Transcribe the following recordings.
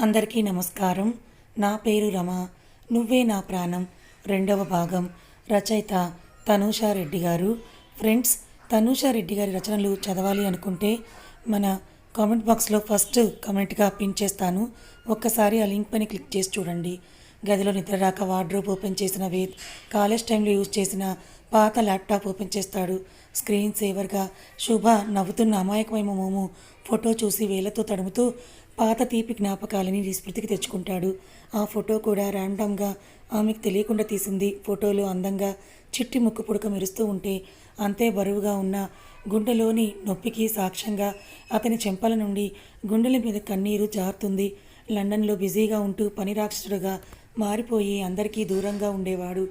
అందరికీ నమస్కారం. నా పేరు రమ. నువ్వే నా ప్రాణం. రెండవ భాగం. రచయిత తనూషా రెడ్డి గారు. ఫ్రెండ్స్ తనూషా రెడ్డి గారి రచనలు చదవాలి అనుకుంటే మన కామెంట్ బాక్స్లో ఫస్ట్ కమెంట్గా పిన్ చేస్తాను. ఒక్కసారి ఆ లింక్ పైన క్లిక్ చేసి చూడండి. గదిలో నిద్ర రాక వార్డ్రోబ్ ఓపెన్ చేసిన వేద్ కాలేజ్ టైంలో యూజ్ చేసిన పాత ల్యాప్టాప్ ఓపెన్ చేస్తాడు. స్క్రీన్ సేవర్గా శుభ నవ్వుతున్న అమాయకమైన మోము ఫోటో చూసి వేలతో తడుముతూ పాత తీపి జ్ఞాపకాలని స్మృతికి తెచ్చుకుంటాడు. ఆ ఫోటో కూడా ర్యాండమ్గా ఆమెకు తెలియకుండా తీసింది. ఫోటోలో అందంగా చిట్టి ముక్కు పుడక మెరుస్తూ ఉంటే అంతే బరువుగా ఉన్న గుండెలోని నొప్పికి సాక్ష్యంగా అతని చెంపల నుండి గుండెల మీద కన్నీరు జారుతుంది. లండన్లో బిజీగా ఉంటూ పని రాక్షసుడుగా మారిపోయి అందరికీ దూరంగా ఉండేవాడు.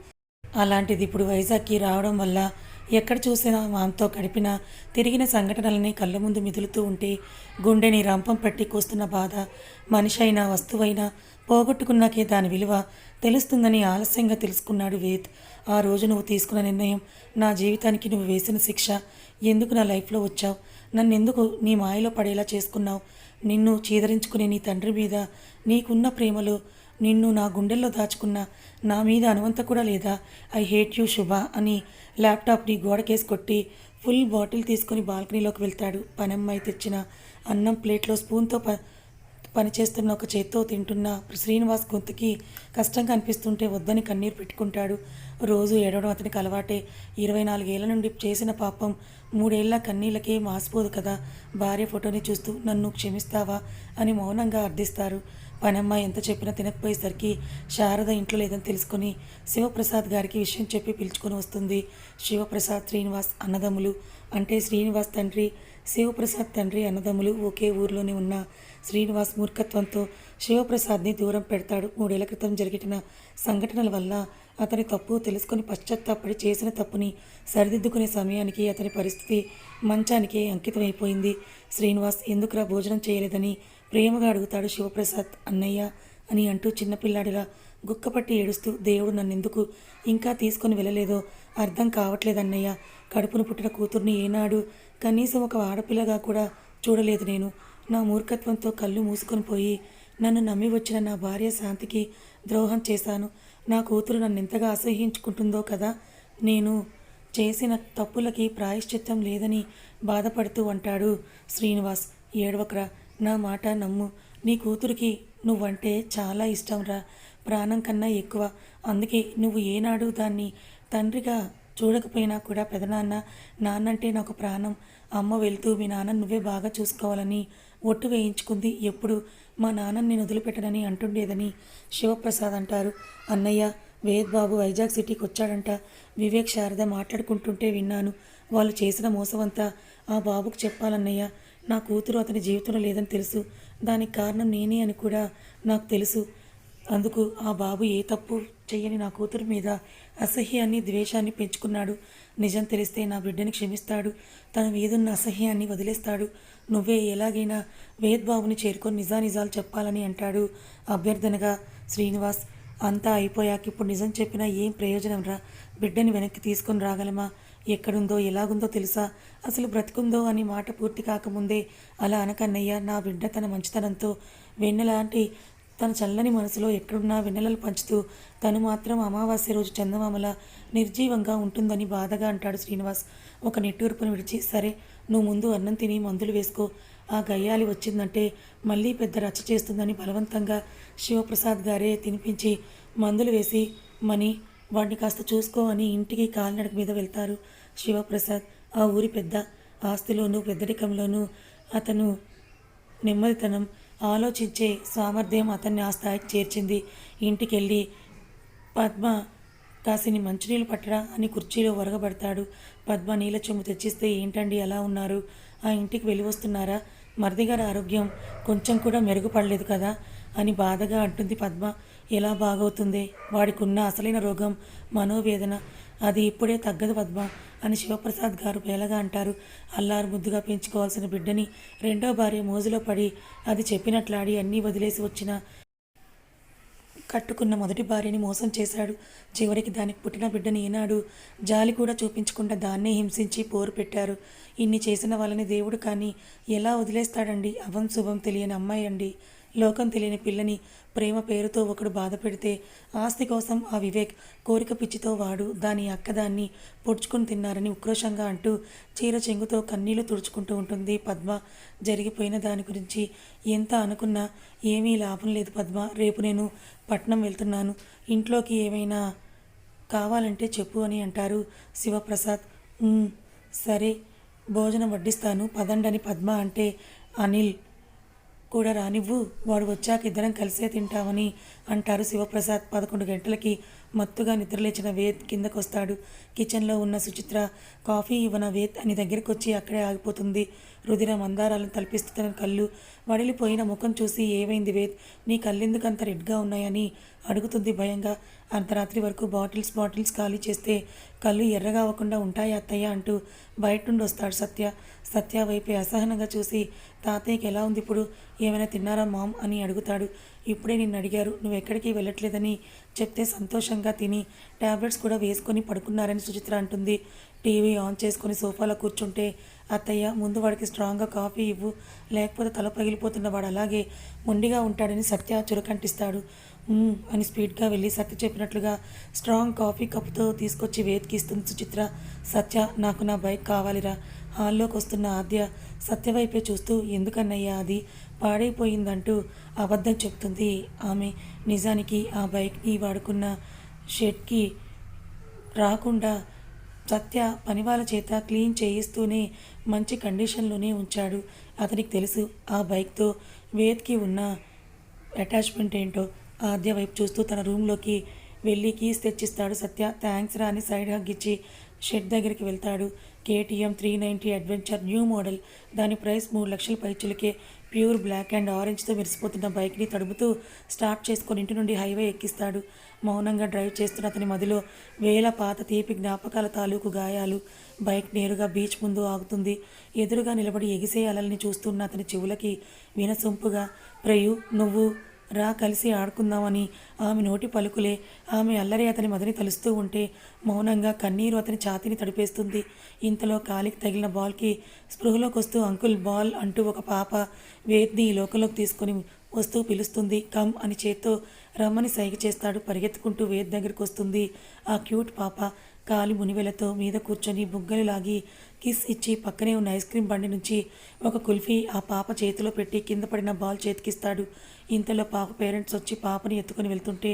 అలాంటిది ఇప్పుడు వైజాగ్కి రావడం వల్ల ఎక్కడ చూసినా వాంతో గడిపిన తిరిగిన సంఘటనలని కళ్ళ ముందు మిదులుతూ ఉంటే గుండెని రంపం పట్టి కోస్తున్న బాధ మనిషి అయినా వస్తువైనా పోగొట్టుకున్నాకే దాని విలువ తెలుస్తుందని ఆలస్యంగా తెలుసుకున్నాడు వేద్. ఆ రోజు నువ్వు తీసుకున్న నిర్ణయం నా జీవితానికి నువ్వు వేసిన శిక్ష. ఎందుకు నా లైఫ్లో వచ్చావు? నన్ను ఎందుకు నీ మాయలో పడేలా చేసుకున్నావు? నిన్ను చీదరించుకునే నీ తండ్రి మీద నీకున్న ప్రేమలో నిన్ను నా గుండెల్లో దాచుకున్న నా మీద అనువంత కూడా లేదా. ఐ హేట్ యూ శుభ అని ల్యాప్టాప్ని గోడకేసి కొట్టి ఫుల్ బాటిల్ తీసుకుని బాల్కనీలోకి వెళ్తాడు. పనమ్మాయి తెచ్చిన అన్నం ప్లేట్లో స్పూన్తో ప పనిచేస్తున్న ఒక చేత్తో తింటున్న శ్రీనివాస్ గొంతుకి కష్టంగా అనిపిస్తుంటే వద్దని కన్నీరు పెట్టుకుంటాడు. రోజు ఏడవడం అతనికి అలవాటే. ఇరవై నాలుగేళ్ళ నుండి చేసిన పాపం మూడేళ్ళ కన్నీళ్ళకే మాసిపోదు కదా. భార్య ఫోటోని చూస్తూ నన్ను క్షమిస్తావా అని మౌనంగా అర్థిస్తారు. పనమ్మ ఎంత చెప్పినా తినకపోయేసరికి శారద ఇంట్లో లేదని తెలుసుకొని శివప్రసాద్ గారికి విషయం చెప్పి పిలుచుకొని వస్తుంది. శివప్రసాద్ శ్రీనివాస్ అన్నదమ్ములు. అంటే శ్రీనివాస్ తండ్రి శివప్రసాద్ తండ్రి అన్నదమ్ములు ఒకే ఊర్లోనే ఉన్న శ్రీనివాస్ మూర్ఖత్వంతో శివప్రసాద్ని దూరం పెడతాడు. మూడేళ్ళ క్రితం జరిగిన సంఘటనల వల్ల అతని తప్పు తెలుసుకుని పశ్చాత్తాపడి చేసిన తప్పుని సరిదిద్దుకునే సమయానికి అతని పరిస్థితి మంచానికే అంకితమైపోయింది. శ్రీనివాస్ ఎందుకురా భోజనం చేయలేదని ప్రేమగా అడుగుతాడు శివప్రసాద్ అన్నయ్య అని అంటూ చిన్నపిల్లాడిలా గుక్కపట్టి ఏడుస్తూ దేవుడు నన్నెందుకు? ఇంకా తీసుకొని వెళ్ళలేదో? అర్థం కావట్లేదన్నయ్య. కడుపును పుట్టిన కూతుర్ని ఏనాడు కనీసం ఒక ఆడపిల్లగా కూడా చూడలేదు నేను. నా మూర్ఖత్వంతో కళ్ళు మూసుకొని పోయి నన్ను నమ్మి వచ్చిన నా భార్య శాంతికి ద్రోహం చేశాను. నా కూతురు నన్ను ఎంతగా అసహ్యించుకుంటుందో కదా? నేను చేసిన తప్పులకి ప్రాయశ్చిత్తం లేదని బాధపడుతూ అంటాడు శ్రీనివాస్. ఏడవకరా నా మాట నమ్ము. నీ కూతురికి నువ్వంటే చాలా ఇష్టంరా. ప్రాణం కన్నా ఎక్కువ. అందుకే నువ్వు ఏనాడు దాన్ని తండ్రిగా చూడకపోయినా కూడా పెదనాన్న నాన్నంటే నాకు ప్రాణం. అమ్మ వెళ్తూ మీ నాన్న నువ్వే బాగా చూసుకోవాలని ఒట్టు వేయించుకుంది. ఎప్పుడు? మా నాన్న నేను వదిలిపెట్టనని అంటుండేదని శివప్రసాద్ అంటారు. అన్నయ్య వేద్ బాబు వైజాగ్ సిటీకి వచ్చాడంట. వివేక్ శారద మాట్లాడుకుంటుంటే విన్నాను. వాళ్ళు చేసిన మోసమంతా ఆ బాబుకు చెప్పాలన్నయ్య. నా కూతురు అతని జీవితంలో లేదని తెలుసు. దానికి కారణం నేనే అని కూడా నాకు తెలుసు. అందుకు ఆ బాబు ఏ తప్పు చెయ్యని నా కూతురు మీద అసహ్యాన్ని ద్వేషాన్ని పెంచుకున్నాడు. నిజం తెలిస్తే నా బిడ్డని క్షమిస్తాడు. తన మీదున్న అసహ్యాన్ని వదిలేస్తాడు. నువ్వే ఎలాగైనా వేద్బాబుని చేరుకొని నిజానిజాలు చెప్పాలని అంటాడు అభ్యర్థనగా శ్రీనివాస్. అంతా అయిపోయాక ఇప్పుడు నిజం చెప్పినా ఏం ప్రయోజనం రా? బిడ్డని వెనక్కి తీసుకొని రాగలమా? ఎక్కడుందో ఎలాగుందో తెలుసా? అసలు బ్రతుకుందో అని మాట పూర్తి కాకముందే అలా అనకన్నయ్య నా బిడ్డ తన మంచితనంతో వెన్నెలాంటి తన చల్లని మనసులో ఎక్కడున్నా వెన్నెలలు పంచుతూ తను మాత్రం అమావాస్య రోజు చందమామల నిర్జీవంగా ఉంటుందని బాధగా అంటాడు శ్రీనివాస్. ఒక నిట్టూర్పును విడిచి సరే నువ్వు ముందు అన్నం తిని మందులు వేసుకో. ఆ గయ్యాలి వచ్చిందంటే మళ్ళీ పెద్ద రచ్చ చేస్తుందని బలవంతంగా శివప్రసాద్ గారే తినిపించి మందులు వేసి మని వాడిని కాస్త చూసుకో అని ఇంటికి కాలినడక మీద వెళ్తారు. శివప్రసాద్ ఆ ఊరి పెద్ద ఆస్తిలోనూ పెద్దరికంలోనూ అతను నెమ్మదితనం ఆలోచించే సామర్థ్యం అతన్ని ఆ స్థాయికి చేర్చింది. ఇంటికెళ్ళి పద్మ కాసిని మంచినీళ్ళు పట్టరా అని కుర్చీలో ఒరగబడతాడు. పద్మ నీళ్ళ చెమ్ము తెచ్చిస్తే ఏంటండి అలా ఉన్నారు? ఆ ఇంటికి వెళ్ళి వస్తున్నారా? మరిది గారి ఆరోగ్యం కొంచెం కూడా మెరుగుపడలేదు కదా? అని బాధగా అంటుంది పద్మ. ఎలా బాగవుతుంది? వాడికి ఉన్న అసలైన రోగం మనోవేదన అది ఇప్పుడే తగ్గదు పద్మ. అని శివప్రసాద్ గారు పేలగా అంటారు. అల్లారు ముద్దుగా పెంచుకోవాల్సిన బిడ్డని రెండో భార్య మోజులో పడి అది చెప్పినట్లాడి అన్నీ వదిలేసి వచ్చిన కట్టుకున్న మొదటి భార్యని మోసం చేశాడు. చివరికి దానికి పుట్టిన బిడ్డని ఏనాడు జాలి కూడా చూపించకుండా దాన్నే హింసించి పోరు పెట్టారు. ఇన్ని చేసిన వాళ్ళని దేవుడు కానీ ఎలా వదిలేస్తాడండి? అవం శుభం తెలియని అమ్మాయి అండి. లోకం తెలియని పిల్లని ప్రేమ పేరుతో ఒకడు బాధ పెడితే ఆస్తి కోసం ఆ వివేక్ కోరిక పిచ్చితో వాడు దాని అక్కదాన్ని పొడుచుకుని తిన్నారని ఉక్రోషంగా అంటూ చీర చెంగుతో కన్నీళ్ళు తుడుచుకుంటూ ఉంటుంది పద్మ. జరిగిపోయిన దాని గురించి ఎంత అనుకున్నా ఏమీ లాభం లేదు పద్మ. రేపు నేను పట్నం వెళ్తున్నాను. ఇంట్లోకి ఏమైనా కావాలంటే చెప్పు అని అంటారు శివప్రసాద్. సరే భోజనం వడ్డిస్తాను. పదండని పద్మ అంటే అనిల్. కూడా రానివ్వు. వాడు వచ్చాక ఇద్దరం కలిసే తింటామని అంటారు శివప్రసాద్. పదకొండు గంటలకి మత్తుగా నిద్రలేచిన వేద్ కిందకు వస్తాడు కిచెన్లో ఉన్న సుచిత్ర కాఫీ ఇవ్వన వేద్ అని దగ్గరికి వచ్చి అక్కడే ఆగిపోతుంది. రుదిరం మందారాలను తలపిస్తున్న కళ్ళు వడిలిపోయిన ముఖం చూసి ఏమైంది వేద్ నీ కళ్ళెందుకు అంత రెడ్గా ఉన్నాయని అడుగుతుంది భయంగా. అర్ధరాత్రి వరకు బాటిల్స్ బాటిల్స్ ఖాళీ చేస్తే కళ్ళు ఎర్రగా అవ్వకుండా ఉంటాయి అత్తయ్య అంటూ బయట నుండి వస్తాడు సత్య. సత్య వైపే అసహనంగా చూసి తాతయ్యకి ఎలా ఉంది ఇప్పుడు ఏమైనా తిన్నారా మామ్? అని అడుగుతాడు. ఇప్పుడే నిన్ను అడిగారు నువ్వు ఎక్కడికి వెళ్ళట్లేదని చెప్తే సంతోషంగా తిని టాబ్లెట్స్ కూడా వేసుకొని పడుకున్నారని సుచిత్ర అంటుంది. టీవీ ఆన్ చేసుకొని సోఫాలో కూర్చుంటే అత్తయ్య ముందు వాడికి స్ట్రాంగ్గా కాఫీ ఇవ్వు లేకపోతే తల పగిలిపోతున్న వాడు అలాగే మొండిగా ఉంటాడని సత్య చురకంటిస్తాడు. అని స్పీడ్గా వెళ్ళి సత్య చెప్పినట్లుగా స్ట్రాంగ్ కాఫీ కప్పుతో తీసుకొచ్చి వేతికిస్తుంది సుచిత్ర. సత్య నాకు నా బైక్ కావాలిరా హాల్లోకి వస్తున్న ఆద్య సత్య వైపే చూస్తూ ఎందుకన్నయ్యా అది? పాడైపోయిందంటూ అబద్ధం చెప్తుంది. ఆమె నిజానికి ఆ బైక్ని వాడుకున్న షెడ్కి రాకుండా సత్య పనివాళ్ళ చేత క్లీన్ చేయిస్తూనే మంచి కండిషన్లోనే ఉంచాడు. అతనికి తెలుసు ఆ బైక్తో వేద్కి ఉన్న అటాచ్మెంట్ ఏంటో. ఆద్య వైపు చూస్తూ తన రూమ్లోకి వెళ్ళి కీస్ తెచ్చిస్తాడు సత్య. థ్యాంక్స్ రా అని సైడ్ హగ్ ఇచ్చి షెడ్ దగ్గరికి వెళ్తాడు. KTM three ninety adventure new model. దాని ప్రైస్ మూడు లక్షల పైచులకే. ప్యూర్ బ్లాక్ అండ్ ఆరెంజ్తో మెరిసిపోతున్న బైక్ని తడుపుతూ స్టార్ట్ చేసుకొని ఇంటి నుండి హైవే ఎక్కిస్తాడు. మౌనంగా డ్రైవ్ చేస్తున్న అతని మదిలో వేల పాత తీపి జ్ఞాపకాల తాలూకు గాయాలు. బైక్ నేరుగా బీచ్ ముందు ఆగుతుంది. ఎదురుగా నిలబడి ఎగిసే అలల్ని చూస్తున్న అతని చెవులకి వినసొంపుగా ప్రయు నువ్వు రా కలిసి ఆడుకుందామని. ఆమె నోటి పలుకులే. ఆమె అల్లరి అతని మదిని తలుస్తూ ఉంటే మౌనంగా కన్నీరు అతని ఛాతీని తడిపేస్తుంది. ఇంతలో కాలికి తగిలిన బాల్కి స్పృహలోకి వస్తూ అంకుల్ బాల్ అంటూ ఒక పాప వేద్ని ఈ లోకంలోకి తీసుకొని వస్తూ పిలుస్తుంది. కమ్ అని చేత్తో రమ్మని సైగ చేస్తాడు. పరిగెత్తుకుంటూ వేద్ దగ్గరికి వస్తుంది ఆ క్యూట్ పాప కాలి మునివెలతో మీద కూర్చొని బుగ్గలు లాగి కిస్ ఇచ్చి పక్కనే ఉన్న ఐస్ క్రీమ్ బండి నుంచి ఒక కుల్ఫీ ఆ పాప చేతిలో పెట్టి కింద పడిన బాల్ చేతికిస్తాడు. ఇంతలో పాప పేరెంట్స్ వచ్చి పాపని ఎత్తుకొని వెళ్తుంటే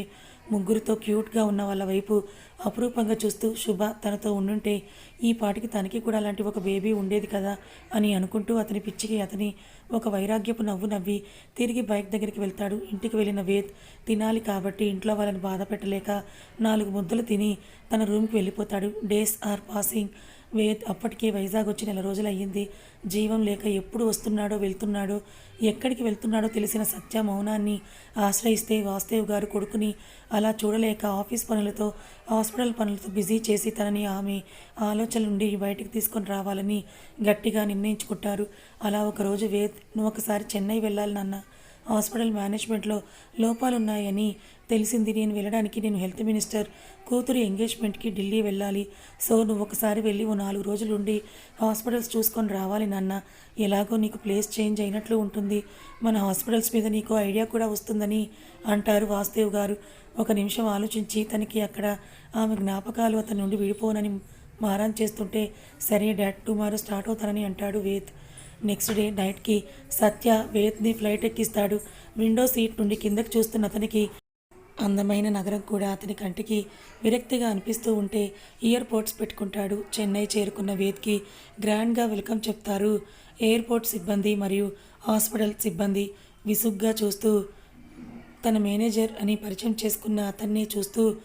ముగ్గురితో క్యూట్గా ఉన్న వాళ్ళ వైపు అపురూపంగా చూస్తూ శుభ తనతో ఉండుంటే ఈ పాటికి తనకి కూడా అలాంటి ఒక బేబీ ఉండేది కదా అని అనుకుంటూ అతని పిచ్చికి అతని ఒక వైరాగ్యపు నవ్వు నవ్వి తిరిగి బైక్ దగ్గరికి వెళ్తాడు. ఇంటికి వెళ్ళిన వేద్ తినాలి కాబట్టి ఇంట్లో వాళ్ళని బాధ పెట్టలేక నాలుగు ముద్దలు తిని తన రూమ్కి వెళ్ళిపోతాడు. Days are passing. వేద్ అప్పటికే వైజాగ్ వచ్చి నెల రోజులు అయ్యింది. జీవం లేక ఎప్పుడు వస్తున్నాడో వెళ్తున్నాడో ఎక్కడికి వెళ్తున్నాడో తెలిసిన సత్య మౌనాన్ని ఆశ్రయిస్తే వాసుదేవ్ గారు కొడుకుని అలా చూడలేక ఆఫీస్ పనులతో హాస్పిటల్ పనులతో బిజీ చేసి తనని ఆమె ఆలోచన నుండి బయటికి తీసుకొని రావాలని గట్టిగా నిర్ణయించుకుంటారు. అలా ఒకరోజు వేద్ నువ్వు ఒకసారి చెన్నై వెళ్ళాలి నాన్న. హాస్పిటల్ మేనేజ్మెంట్లో లోపాలున్నాయని తెలిసింది నేను వెళ్ళడానికి నేను హెల్త్ మినిస్టర్ కూతురు ఎంగేజ్మెంట్కి ఢిల్లీ వెళ్ళాలి. సో నువ్వు ఒకసారి వెళ్ళి ఓ నాలుగు రోజులు ఉండి హాస్పిటల్స్ చూసుకొని రావాలి నాన్న. ఎలాగో నీకు ప్లేస్ చేంజ్ అయినట్లు ఉంటుంది. మన హాస్పిటల్స్ మీద నీకు ఐడియా కూడా వస్తుందని అంటారు వాసుదేవ్ గారు. ఒక నిమిషం ఆలోచించి తనకి అక్కడ ఆమె జ్ఞాపకాలు అతని నుండి విడిపోనని మారాన్ చేస్తుంటే సరే డాడ్ టుమారో స్టార్ట్ అవుతానని అంటాడు వేద్. నెక్స్ట్ డే నైట్కి సత్య వేద్ని ఫ్లైట్ ఎక్కిస్తాడు. విండో సీట్ నుండి కిందకి చూస్తున్న అతనికి అందమైన నగరం కూడా అతని కంటికి విరక్తిగా అనిపిస్తూ ఉంటే ఇయర్ పెట్టుకుంటాడు. చెన్నై చేరుకున్న వేద్కి గ్రాండ్గా వెల్కమ్ చెప్తారు. ఎయిర్పోర్ట్ సిబ్బంది మరియు హాస్పిటల్ సిబ్బంది విసుగ్గా చూస్తూ తన మేనేజర్ అని పరిచయం చేసుకున్న అతన్ని చూస్తూ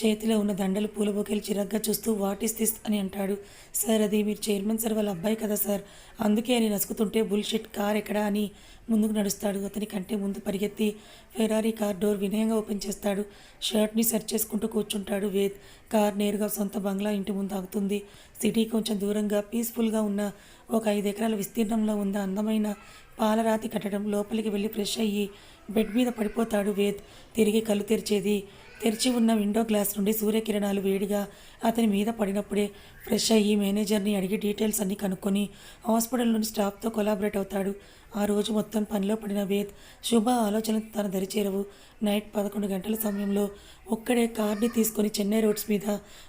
చేతిలో ఉన్న దండలు పూల బొకేలు చిరగ్గా చూస్తూ వాట్ ఇస్ దిస్? అని అంటాడు. సార్ అది మీరు చైర్మన్ సార్ వాళ్ళ అబ్బాయి కదా సార్. అందుకే అని నసుకుతుంటే బుల్షెట్ కార్ ఎక్కడా అని ముందుకు నడుస్తాడు. అతని కంటే ముందు పరిగెత్తి ఫెరారీ కార్ డోర్ వినయంగా ఓపెన్ చేస్తాడు. షర్ట్ని సెర్చ్ చేసుకుంటూ కూర్చుంటాడు వేద్. కార్ నేరుగా సొంత బంగ్లా ఇంటి ముందు ఆగుతుంది. సిటీ కొంచెం దూరంగా పీస్ఫుల్గా ఉన్న ఒక ఐదు ఎకరాల విస్తీర్ణంలో ఉన్న అందమైన పాలరాతి కట్టడం లోపలికి వెళ్ళి ఫ్రెష్ అయ్యి బెడ్ మీద పడిపోతాడు వేద్. తిరిగి కళ్ళు తెరిచేది తెరిచి ఉన్న విండో గ్లాస్ నుండి సూర్యకిరణాలు వేడిగా అతని మీద పడినప్పుడే ఫ్రెష్ అయ్యి మేనేజర్ని అడిగి డీటెయిల్స్ అన్ని కనుక్కొని హాస్పిటల్ నుండి స్టాఫ్తో కొలాబరేట్ అవుతాడు. ఆ రోజు మొత్తం పనిలో పడిన వేద్ శుభ ఆలోచనలు తన దరిచేరవు. నైట్ పదకొండు గంటల సమయంలో ఒక్కడే కార్ని తీసుకొని చెన్నై రోడ్స్ మీద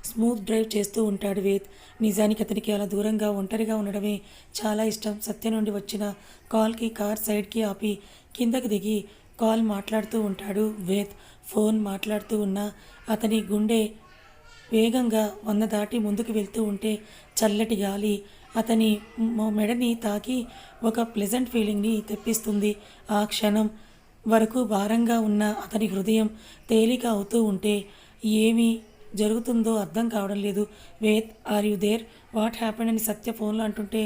స్మూత్ డ్రైవ్ చేస్తూ ఉంటాడు వేద్. నిజానికి అతనికి అలా దూరంగా ఒంటరిగా ఉండడమే చాలా ఇష్టం. సత్య నుండి వచ్చిన కాల్కి కార్ సైడ్కి ఆపి కిందకి దిగి కాల్ మాట్లాడుతూ ఉంటాడు. వేద్ ఫోన్ మాట్లాడుతూ ఉన్న అతని గుండె వేగంగా వంద దాటి ముందుకు వెళ్తూ ఉంటే చల్లటి గాలి అతని మెడని తాకి ఒక ప్లెజెంట్ ఫీలింగ్ని తెప్పిస్తుంది. ఆ క్షణం వరకు భారంగా ఉన్న అతని హృదయం తేలిక అవుతూ ఉంటే ఏమి జరుగుతుందో అర్థం కావడం లేదు. Ved are you there? What happen అని సత్య ఫోన్లో అంటుంటే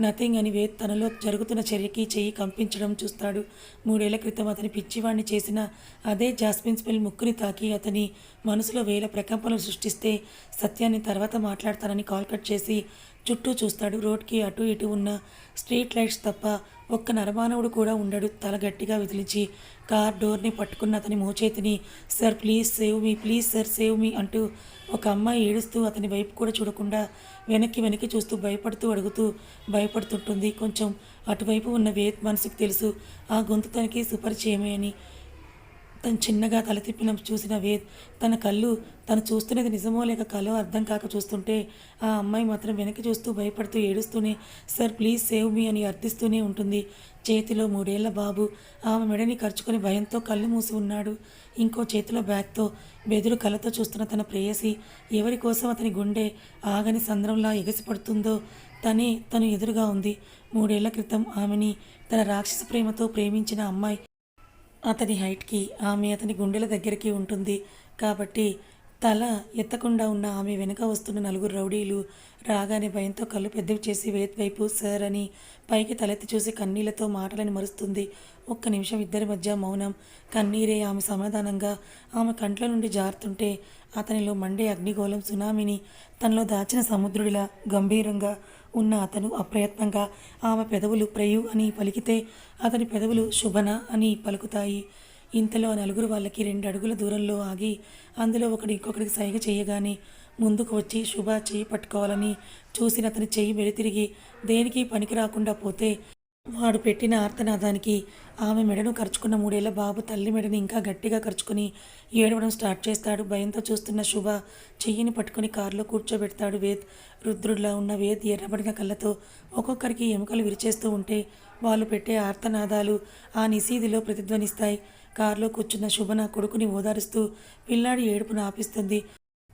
నథింగ్ అని వేద్ తనలో జరుగుతున్న చర్యకి చెయ్యి కంపించడం చూస్తాడు. మూడేళ్ళ క్రితం అతని పిచ్చివాణ్ణి చేసిన అదే జాస్మిన్ స్మెల్ ముక్కుని తాకి అతని మనసులో వేల ప్రకంపనలు సృష్టిస్తే సత్యాన్ని తర్వాత మాట్లాడతానని కాల్ కట్ చేసి చుట్టూ చూస్తాడు. రోడ్కి అటు ఇటు ఉన్న స్ట్రీట్ లైట్స్ తప్ప ఒక్క నరమానవుడు కూడా ఉండడు. తల గట్టిగా విదిలించి కార్ డోర్ని పట్టుకున్న అతని మోచేతిని sir please save me please sir save me అంటూ ఒక అమ్మాయి ఏడుస్తూ అతని వైపు కూడా చూడకుండా వెనక్కి వెనక్కి చూస్తూ భయపడుతూ అడుగుతూ భయపడుతుంటుంది. కొంచెం అటువైపు ఉన్న వేద్ మనసుకు తెలుసు ఆ గొంతు తనకి సుపరిచయమే అని తను చిన్నగా తల తిప్పిన చూసిన వేద్ తన కళ్ళు తను చూస్తున్నది నిజమో లేక కలో అర్థం కాక చూస్తుంటే ఆ అమ్మాయి మాత్రం వెనక్కి చూస్తూ భయపడుతూ ఏడుస్తూనే సార్ ప్లీజ్ సేవ్ మీ అని అర్థిస్తూనే ఉంటుంది. చేతిలో మూడేళ్ళ బాబు ఆమె మెడని ఖర్చుకొని భయంతో కళ్ళు మూసి ఉన్నాడు. ఇంకో చేతిలో బ్యాగ్తో బెదురు కళ్ళతో చూస్తున్న తన ప్రేయసి ఎవరి కోసం అతని గుండె ఆగని సంద్రంలా ఎగసిపడుతుందో తనే తను ఎదురుగా ఉంది. మూడేళ్ళ క్రితం ఆమెని తన రాక్షస ప్రేమతో ప్రేమించిన అమ్మాయి అతని హైట్కి ఆమె అతని గుండెల దగ్గరికి ఉంటుంది. కాబట్టి తల ఎత్తకుండా ఉన్న ఆమె వెనుక వస్తున్న నలుగురు రౌడీలు రాగానే భయంతో కళ్ళు పెద్దవి చేసి వేత్ వైపు సార్ అని పైకి తలెత్తి చూసి కన్నీళ్ళతో మాటలని మరుస్తుంది. ఒక్క నిమిషం ఇద్దరి మధ్య మౌనం. కన్నీరే ఆమె సమాధానంగా ఆమె కంట్ల నుండి జారుతుంటే అతనిలో మండే అగ్నిగోళం సునామీని తనలో దాచిన సముద్రుడిలా గంభీరంగా ఉన్న అతను అప్రయత్నంగా ఆమె పెదవులు ప్రయు అని పలికితే అతని పెదవులు శుభన అని పలుకుతాయి. ఇంతలో నలుగురు వాళ్ళకి రెండు అడుగుల దూరంలో ఆగి అందులో ఒకడు ఇంకొకడికి సైగ చేయగానే ముందుకు వచ్చి శుభ చెయ్యి పట్టుకోవాలని చూసిన అతని చెయ్యి వెలితిరిగి దేనికి పనికి రాకుండా పోతే వాడు పెట్టిన ఆర్తనాదానికి ఆమె మెడను ఖర్చుకున్న మూడేళ్ళ బాబు తల్లి మెడని ఇంకా గట్టిగా ఖర్చుకుని ఏడవడం స్టార్ట్ చేస్తాడు. భయంతో చూస్తున్న శుభ చెయ్యిని పట్టుకుని కారులో కూర్చోబెడతాడు. వేద్ రుద్రుడిలా ఉన్న వేద్ ఎర్రబడిన కళ్ళతో ఒక్కొక్కరికి ఎముకలు విరిచేస్తూ ఉంటే వాళ్ళు పెట్టే ఆర్తనాదాలు ఆ నిశీధిలో ప్రతిధ్వనిస్తాయి. కారులో కూర్చున్న శుభ నా కొడుకుని ఓదారుస్తూ పిల్లాడి ఏడుపును ఆపిస్తుంది.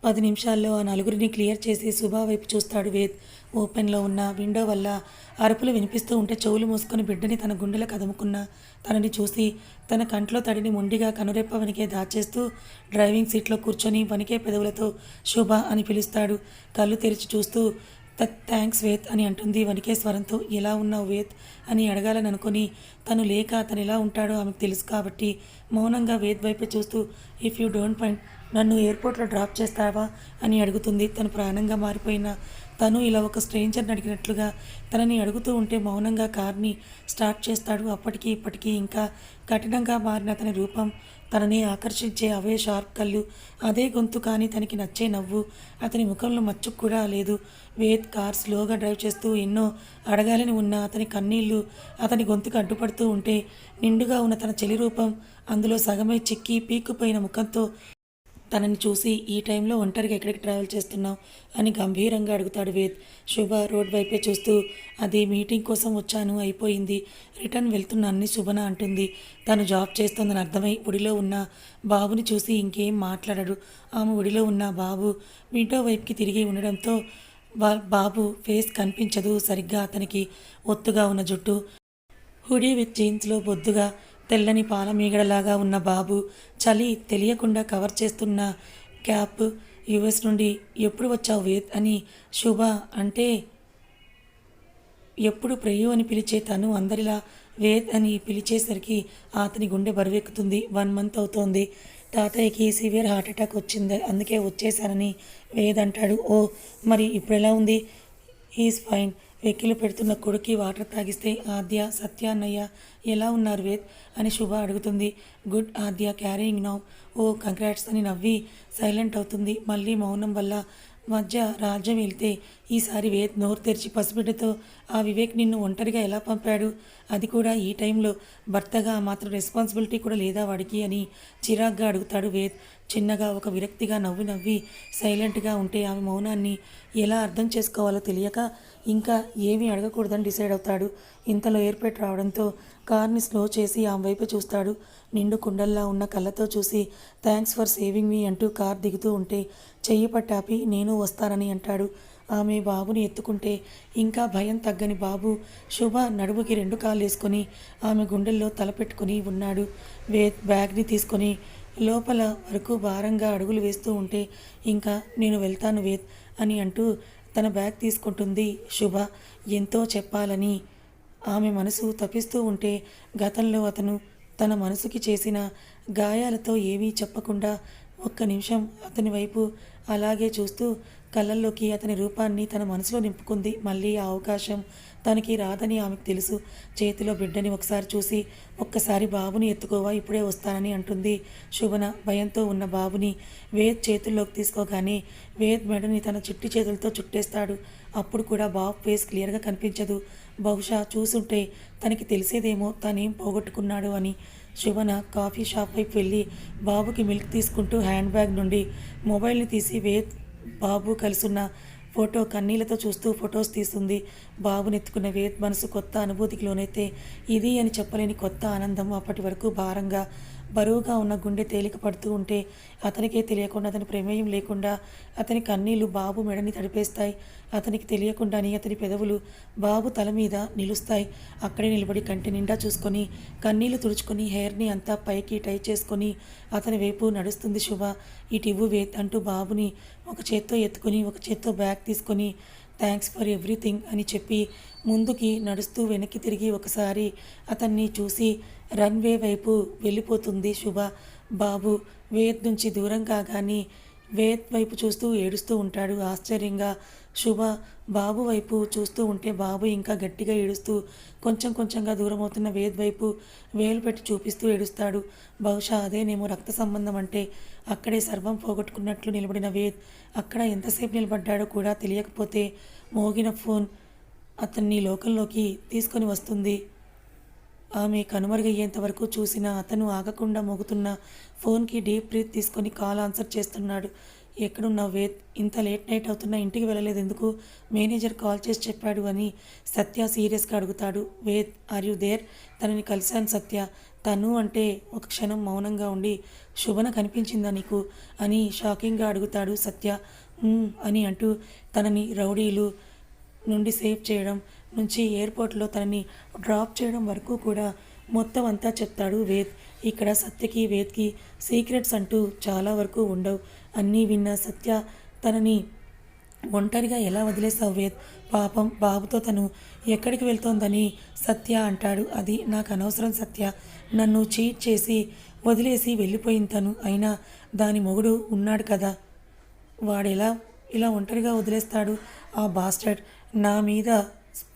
పది నిమిషాల్లో ఆ నలుగురిని క్లియర్ చేసి శుభ వైపు చూస్తాడు వేద్. ఓపెన్లో ఉన్న విండో వల్ల అరుపులు వినిపిస్తూ ఉంటే చెవులు మూసుకొని బిడ్డని తన గుండెల కదుముకున్న తనని చూసి తన కంట్లో తడిని మొండిగా కనురెప్ప వనికే దాచేస్తూ డ్రైవింగ్ సీట్లో కూర్చొని వనికే పెదవులతో శుభ అని పిలుస్తాడు. కళ్ళు తెరిచి చూస్తూ థ్యాంక్స్ వేద్ అని అంటుంది వణికే స్వరంతో ఎలా ఉన్నావు వేద్ అని అడగాలని అనుకుని తను లేక అతను ఎలా ఉంటాడో ఆమెకు తెలుసు కాబట్టి మౌనంగా వేద్ వైపే చూస్తూ ఇఫ్ యూ డోంట్ మైండ్ నన్ను ఎయిర్పోర్ట్లో డ్రాప్ చేస్తావా? అని అడుగుతుంది. తను ప్రాణంగా మారిపోయిన తను ఇలా ఒక స్ట్రేంజర్ని అడిగినట్లుగా తనని అడుగుతూ ఉంటే మౌనంగా కార్ని స్టార్ట్ చేస్తాడు. అప్పటికి ఇప్పటికీ ఇంకా కఠినంగా మారిన అతని రూపం తనని ఆకర్షించే అవే షార్ప్ కళ్ళు అదే గొంతు కానీ తనకి నచ్చే నవ్వు. అతని ముఖంలో మచ్చుకు కూడా లేదు. వేద్ కార్ స్లోగా డ్రైవ్ చేస్తూ ఎన్నో అడగాలని ఉన్న అతని కన్నీళ్ళు అతని గొంతుకు అడ్డుపడుతూ ఉంటే నిండుగా ఉన్న తన చెలి రూపం అందులో సగమే చిక్కి పీక్కుపోయిన ముఖంతో తనని చూసి ఈ టైంలో ఒంటరిగా ఎక్కడికి ట్రావెల్ చేస్తున్నావు? అని గంభీరంగా అడుగుతాడు వేద్. శుభ రోడ్ వైపే చూస్తూ అది మీటింగ్ కోసం వచ్చాను అయిపోయింది. రిటర్న్ వెళ్తున్నానని శుభన అంటుంది. తను జాబ్ చేస్తోందని అర్థమై ఒడిలో ఉన్న బాబుని చూసి ఇంకేం మాట్లాడడు. ఆమె ఒడిలో ఉన్న బాబు విండో వైపుకి తిరిగి ఉండడంతో బా- బాబు ఫేస్ కనిపించదు. సరిగ్గా అతనికి ఒత్తుగా ఉన్న జుట్టు హుడీ విత్ జీన్స్లో బొద్దుగా తెల్లని పాల మీగడలాగా ఉన్న బాబు చలి తెలియకుండా కవర్ చేస్తున్న క్యాప్ యుఎస్ నుండి ఎప్పుడు వచ్చావు వేద్ అని శుభ అంటే ఎప్పుడు ప్రేయు అని పిలిచే తను అందరిలా వేద్ అని పిలిచేసరికి అతని గుండె బరువెక్కుతుంది. వన్ మంత్ అవుతోంది. తాతయ్యకి సివియర్ హార్ట్ అటాక్ వచ్చింది. అందుకే వచ్చేసానని వేద్ అంటాడు. ఓ మరి ఇప్పుడు ఎలా ఉంది? Is fine. వెక్కిలు పెడుతున్న కొడుకి వాటర్ తాగిస్తే ఆద్య సత్యాన్నయ్య ఎలా ఉన్నారు వేద్? అని శుభ అడుగుతుంది. Good Aadya caring now. Oh congrats అని నవ్వి సైలెంట్ అవుతుంది. మళ్ళీ మౌనం వల్ల మధ్య రాజ్యం వెళ్తే ఈసారి వేద్ నోరు తెరిచి పసిబిడ్డతో ఆ వివేక్ నిన్ను ఒంటరిగా ఎలా పంపాడు? అది కూడా ఈ టైంలో. భర్తగా మాత్రం రెస్పాన్సిబిలిటీ కూడా లేదా వాడికి అని చిరాగ్గా అడుగుతాడు వేద్. చిన్నగా ఒక విరక్తిగా నవ్వి నవ్వి సైలెంట్గా ఉంటే ఆమె మౌనాన్ని ఎలా అర్థం చేసుకోవాలో తెలియక ఇంకా ఏమీ అడగకూడదని డిసైడ్ అవుతాడు. ఇంతలో ఏర్పేట రావడంతో కార్ని స్లో చేసి ఆమె వైపు చూస్తాడు. నిండు కుండల్లా ఉన్న కళ్ళతో చూసి థ్యాంక్స్ ఫర్ సేవింగ్ మీ అంటూ కార్ దిగుతూ ఉంటే చెయ్యి పట్టాపి నేను వస్తానని అంటాడు. ఆమె బాబుని ఎత్తుకుంటే ఇంకా భయం తగ్గని బాబు శుభ నడుముకి రెండు కాళ్ళు వేసుకొని ఆమె గుండెల్లో తలపెట్టుకుని ఉన్నాడు. వే బ్యాగ్ని తీసుకొని లోపల వరకు భారంగా అడుగులు వేస్తూ ఉంటే ఇంకా నేను వెళ్తాను వేద్ అని అంటూ తన బ్యాగ్ తీసుకుంటుంది. శుభ ఎంతో చెప్పాలని. ఆమె మనసు తప్పిస్తూ ఉంటే గతంలో అతను తన మనసుకి చేసిన గాయాలతో ఏమీ చెప్పకుండా ఒక్క నిమిషం అతని వైపు అలాగే చూస్తూ కళ్ళల్లోకి అతని రూపాన్ని తన మనసులో నింపుకుంది. మళ్ళీ ఆ అవకాశం తనకి రాదని ఆమెకు తెలుసు. చేతిలో బిడ్డని ఒకసారి చూసి ఒక్కసారి బాబుని ఎత్తుకోవా ఇప్పుడే వస్తానని అంటుంది శుభన. భయంతో ఉన్న బాబుని వేద్ చేతుల్లోకి తీసుకోగానే వేద్ మెడని తన చిట్టి చేతులతో చుట్టేస్తాడు. అప్పుడు కూడా బాబు ఫేస్ క్లియర్గా కనిపించదు. బహుశా చూసుంటే తనకి తెలిసేదేమో తనేం పోగొట్టుకున్నాడు అని. శుభన కాఫీ షాప్ వైపు వెళ్ళి బాబుకి మిల్క్ తీసుకుంటూ హ్యాండ్ బ్యాగ్ నుండి మొబైల్ని తీసి వేద్ బాబు కలిసున్న ఫోటో కన్నీళ్ళతో చూస్తూ ఫొటోస్ తీస్తుంది. బాబునెత్తుకున్న వేద్ మనసు కొత్త అనుభూతికి లోనైతే ఇది అని చెప్పలేని కొత్త ఆనందం అప్పటి వరకు భారంగా బరువుగా ఉన్న గుండె తేలిక పడుతూ ఉంటే అతనికే తెలియకుండా అతని ప్రమేయం లేకుండా అతని కన్నీళ్ళు బాబు మెడని తడిపేస్తాయి. అతనికి తెలియకుండానే అతని పెదవులు బాబు తల మీద నిలుస్తాయి. అక్కడే నిలబడి కంటి నిండా చూసుకొని కన్నీళ్ళు తుడుచుకొని హెయిర్ని అంతా పైకి టై చేసుకొని అతని వైపు నడుస్తుంది శుభ. ఇటు వేత్ అంటూ బాబుని ఒక చేత్తో ఎత్తుకొని ఒక చేత్తో బ్యాగ్ తీసుకొని థ్యాంక్స్ ఫర్ ఎవ్రీథింగ్ అని చెప్పి ముందుకి నడుస్తూ వెనక్కి తిరిగి ఒకసారి అతన్ని చూసి రన్వే వైపు వెళ్ళిపోతుంది శుభ. బాబు వేద్ నుంచి దూరం కాగానే వేద్ వైపు చూస్తూ ఏడుస్తూ ఉంటాడు. ఆశ్చర్యంగా శుభ బాబు వైపు చూస్తూ ఉంటే బాబు ఇంకా గట్టిగా ఏడుస్తూ కొంచెం కొంచెంగా దూరం అవుతున్న వేద్ వైపు వేలు పెట్టి చూపిస్తూ ఏడుస్తాడు. బహుశా అదేనేమో రక్త సంబంధం అంటే అక్కడే సర్వం పోగొట్టుకున్నట్లు నిలబడిన వేద్ అక్కడ ఎంతసేపు నిలబడ్డాడో కూడా తెలియకపోతే మోగిన ఫోన్ అతన్ని లోకంలోకి తీసుకొని వస్తుంది. ఆమె కనుమరుగయ్యేంత వరకు చూసిన అతను ఆగకుండా మోగుతున్న ఫోన్కి డీప్ బ్రీత్ తీసుకొని కాల్ ఆన్సర్ చేస్తున్నాడు. ఎక్కడున్నావు వేద్ ఇంత లేట్ నైట్ అవుతున్నా ఇంటికి వెళ్ళలేదు ఎందుకు? మేనేజర్ కాల్ చేసి చెప్పాడు అని సత్య సీరియస్గా అడుగుతాడు. Ved are you there? తనని కలిశాను సత్య. తను అంటే ఒక క్షణం మౌనంగా ఉండి శుభన కనిపించిందా నీకు? అని షాకింగ్గా అడుగుతాడు సత్య. అని అంటూ తనని రౌడీలు నుండి సేవ్ చేయడం నుంచి ఎయిర్పోర్ట్లో తనని డ్రాప్ చేయడం వరకు కూడా మొత్తం అంతా చెప్తాడు వేద్. ఇక్కడ సత్యకి వేద్కి సీక్రెట్స్ అంటూ చాలా వరకు ఉండవు. అన్నీ విన్న సత్య తనని ఒంటరిగా ఎలా వదిలేసావు వేద్? పాపం బాబుతో తను ఎక్కడికి వెళ్తోందని సత్య అంటాడు. అది నాకు అనవసరం సత్య. నన్ను చీట్ చేసి వదిలేసి వెళ్ళిపోయింది తను. అయినా దాని మొగుడు ఉన్నాడు కదా. వాడెలా ఇలా ఒంటరిగా వదిలేస్తాడు ఆ బాస్టర్డ్? నా మీద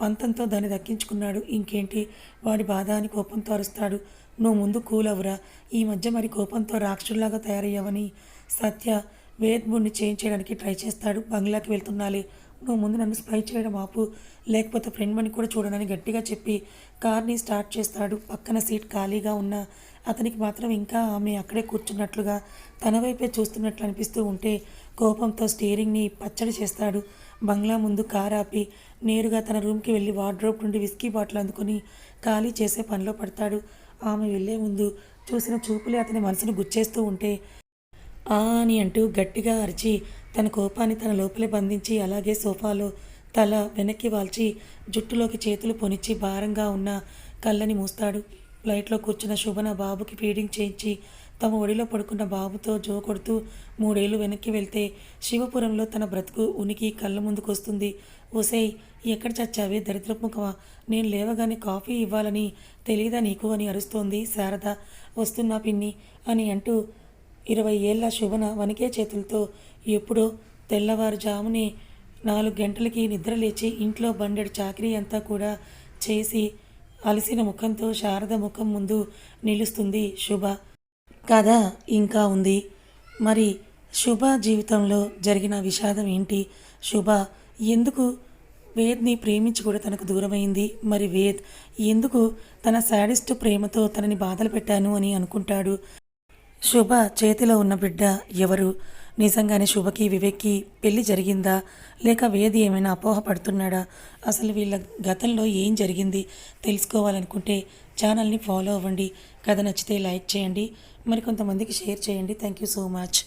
పంతంతో దాన్ని దక్కించుకున్నాడు. ఇంకేంటి? వాడి బాధ అని కోపంతో అరుస్తాడు నువ్వు ముందు కూలవురా. ఈ మధ్య మరి కోపంతో రాక్షసుల్లాగా తయారయ్యావని సత్య వేద్ముడిని చేంజ్ చేయడానికి ట్రై చేస్తాడు. బంగ్లాకి వెళ్తున్నాలి. నువ్వు ముందు నన్ను స్పై చేయడం ఆపు. లేకపోతే ఫ్రెండ్ మని కూడా చూడనని గట్టిగా చెప్పి కార్ని స్టార్ట్ చేస్తాడు. పక్కన సీట్ ఖాళీగా ఉన్న అతనికి మాత్రం ఇంకా ఆమె అక్కడే కూర్చున్నట్లుగా తన వైపే చూస్తున్నట్లు అనిపిస్తూ ఉంటే కోపంతో స్టీరింగ్ని పచ్చడి చేస్తాడు. బంగ్లా ముందు కారు ఆపి నేరుగా తన రూమ్కి వెళ్ళి వార్డ్రోబ్ నుండి విస్కీ బాటిల్ అందుకొని ఖాళీ చేసే పనిలో పడతాడు. ఆమె వెళ్ళే ముందు చూసిన చూపులే అతని మనసును గుచ్చేస్తూ ఉంటే ఆ అని అంటూ గట్టిగా అరిచి తన కోపాన్ని తన లోపలే బంధించి అలాగే సోఫాలో తల వెనక్కి వాల్చి జుట్టులోకి చేతులు పొనిచ్చి భారంగా ఉన్న కళ్ళని మూస్తాడు. ఫ్లైట్లో కూర్చున్న శుభన బాబుకి ఫీడింగ్ చేయించి తమ ఒడిలో పడుకున్న బాబుతో జో కొడుతూ మూడేళ్ళు వెనక్కి వెళ్తే శివపురంలో తన బ్రతుకు ఉనికి కళ్ళ ముందుకు వస్తుంది ఓసేయ్ ఎక్కడ చచ్చావే దరిద్రపు ముఖమా? నేను లేవగానే కాఫీ ఇవ్వాలని తెలియదా నీకు అని అరుస్తోంది శారద. వస్తున్నా పిన్ని అని అంటూ ఇరవై ఏళ్ళ శుభన వణికే చేతులతో ఎప్పుడో తెల్లవారుజామునే నాలుగు గంటలకి నిద్ర లేచి ఇంట్లో బండెడు చాకరీ అంతా కూడా చేసి అలసిన ముఖంతో శారద ముఖం ముందు నిలుస్తుంది శుభ. కథ ఇంకా ఉంది. మరి శుభ జీవితంలో జరిగిన విషాదం ఏంటి? శుభ ఎందుకు వేద్ని ప్రేమించి కూడా తనకు దూరమైంది? మరి వేద్ ఎందుకు తన శాడిస్ట్ ప్రేమతో తనని బాధలు పెట్టాను అని అనుకుంటాడు? శుభ చేతిలో ఉన్న బిడ్డ ఎవరు? నిజంగానే శుభకి వివేక్కి పెళ్ళి జరిగిందా? లేక వేది ఏమైనా అపోహ పడుతున్నాడా? అసలు వీళ్ళ గతంలో ఏం జరిగింది? తెలుసుకోవాలనుకుంటే ఛానల్ని ఫాలో అవ్వండి. కథ నచ్చితే లైక్ చేయండి. మరి కొంతమందికి షేర్ చేయండి. Thank you so much